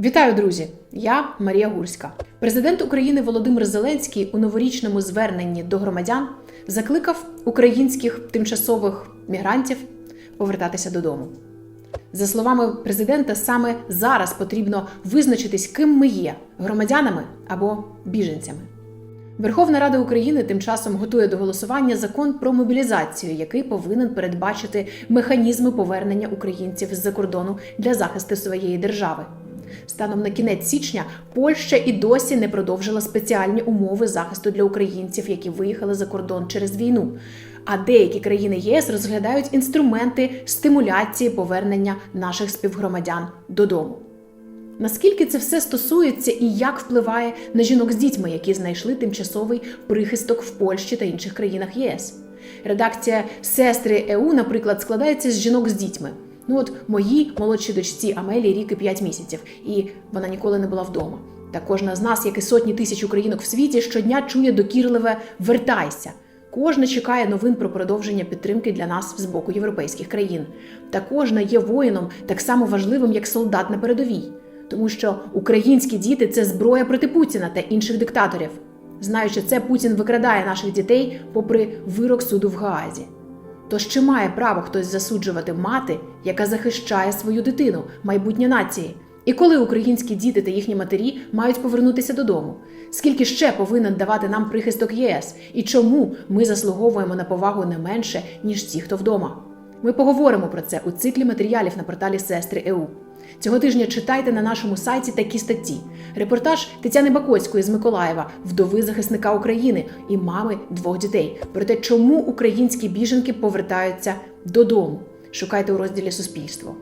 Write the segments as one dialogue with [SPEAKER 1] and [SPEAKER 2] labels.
[SPEAKER 1] Вітаю, друзі! Я Марія Гурська. Президент України Володимир Зеленський у новорічному зверненні до громадян закликав українських тимчасових мігрантів повертатися додому. За словами президента, саме зараз потрібно визначитись, ким ми є громадянами або біженцями. Верховна Рада України тим часом готує до голосування закон про мобілізацію, який повинен передбачити механізми повернення українців з-за кордону для захисту своєї держави. Станом на кінець січня Польща і досі не продовжила спеціальні умови захисту для українців, які виїхали за кордон через війну. А деякі країни ЄС розглядають інструменти стимуляції повернення наших співгромадян додому. Наскільки це все стосується і як впливає на жінок з дітьми, які знайшли тимчасовий прихисток в Польщі та інших країнах єС? Редакція сестри ЕУ, наприклад, складається з жінок з дітьми. Ну от моїй молодшій дочці Амелії рік і 5 місяців, і вона ніколи не була вдома. Та кожна з нас, як і сотні тисяч українок в світі, щодня чує докірливе вертайся. Кожна чекає новин про продовження підтримки для нас з боку європейських країн. Та кожна є воїном так само важливим, як солдат на передовій. Тому що українські діти це зброя проти Путіна та інших диктаторів. Знаючи це, Путін викрадає наших дітей попри вирок суду в Гаазі. Тож чи має право хтось засуджувати мати, яка захищає свою дитину, майбутнє нації? І коли українські діти та їхні матері мають повернутися додому? Скільки ще повинен давати нам прихисток ЄС? І чому ми заслуговуємо на повагу не менше, ніж ті, хто вдома? Ми поговоримо про це у циклі матеріалів на порталі Сестри ЕУ. Цього тижня читайте на нашому сайті такі статті: репортаж Тетяни Бакоцької з Миколаєва, вдови захисника України і мами двох дітей. Про те, чому українські біженки повертаються додому. Шукайте у розділі Суспільство.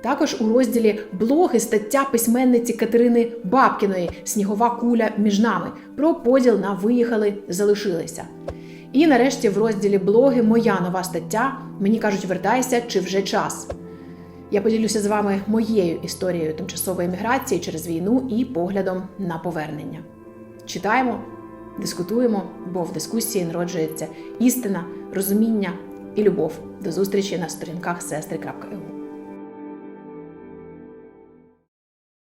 [SPEAKER 1] Також у розділі блоги стаття письменниці Катерини Бабкіної Снігова куля між нами про поділ на виїхали, залишилися. І нарешті в розділі блоги моя нова стаття. Мені кажуть, вертайся чи вже час. Я поділюся з вами моєю історією тимчасової міграції через війну і поглядом на повернення. Читаємо, дискутуємо, бо в дискусії народжується істина, розуміння і любов. До зустрічі на сторінках сестри.eu